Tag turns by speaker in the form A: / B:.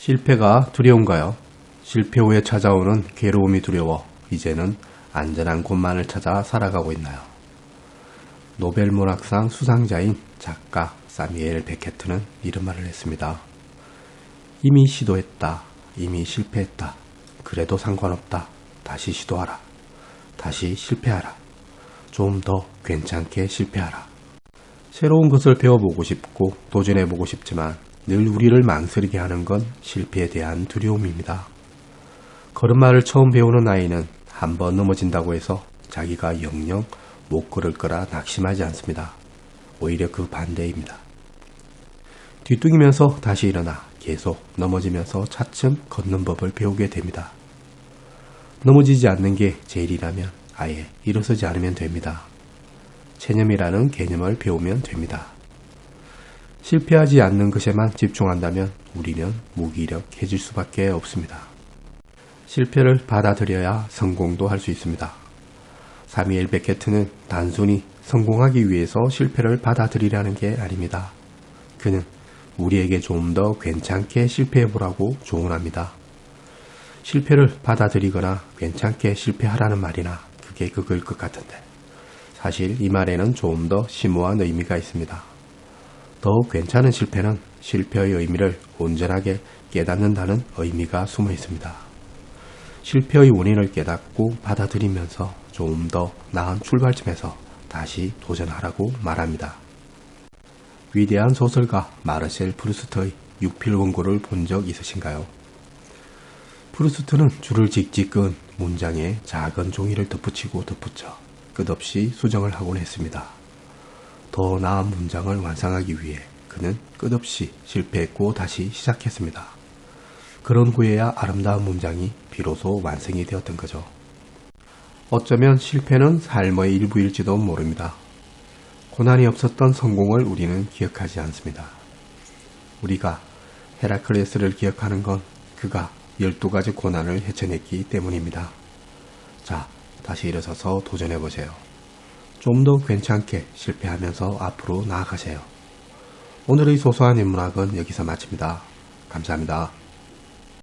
A: 실패가 두려운가요? 실패 후에 찾아오는 괴로움이 두려워 이제는 안전한 곳만을 찾아 살아가고 있나요? 노벨 문학상 수상자인 작가 사미엘 베케트는 이런 말을 했습니다. 이미 시도했다. 이미 실패했다. 그래도 상관없다. 다시 시도하라. 다시 실패하라. 좀 더 괜찮게 실패하라. 새로운 것을 배워보고 싶고 도전해보고 싶지만 늘 우리를 망설이게 하는 건 실패에 대한 두려움입니다. 걸음마를 처음 배우는 아이는 한 번 넘어진다고 해서 자기가 영영 못 걸을 거라 낙심하지 않습니다. 오히려 그 반대입니다. 뒤뚱이면서 다시 일어나 계속 넘어지면서 차츰 걷는 법을 배우게 됩니다. 넘어지지 않는 게 제일이라면 아예 일어서지 않으면 됩니다. 체념이라는 개념을 배우면 됩니다. 실패하지 않는 것에만 집중한다면 우리는 무기력해질 수밖에 없습니다. 실패를 받아들여야 성공도 할 수 있습니다. 사미엘 베케트는 단순히 성공하기 위해서 실패를 받아들이라는 게 아닙니다. 그는 우리에게 좀 더 괜찮게 실패해보라고 조언합니다. 실패를 받아들이거나 괜찮게 실패하라는 말이나 그게 그걸 것 같은데 사실 이 말에는 좀 더 심오한 의미가 있습니다. 더욱 괜찮은 실패는 실패의 의미를 온전하게 깨닫는다는 의미가 숨어 있습니다. 실패의 원인을 깨닫고 받아들이면서 좀 더 나은 출발점에서 다시 도전하라고 말합니다. 위대한 소설가 마르셀 프루스트의 육필 원고를 본 적 있으신가요? 프루스트는 줄을 직직 끈 문장에 작은 종이를 덧붙이고 덧붙여 끝없이 수정을 하곤 했습니다. 더 나은 문장을 완성하기 위해 그는 끝없이 실패했고 다시 시작했습니다. 그런 후에야 아름다운 문장이 비로소 완성이 되었던 거죠. 어쩌면 실패는 삶의 일부일지도 모릅니다. 고난이 없었던 성공을 우리는 기억하지 않습니다. 우리가 헤라클레스를 기억하는 건 그가 12가지 고난을 헤쳐냈기 때문입니다. 자, 다시 일어서서 도전해보세요. 좀 더 괜찮게 실패하면서 앞으로 나아가세요. 오늘의 소소한 인문학은 여기서 마칩니다. 감사합니다.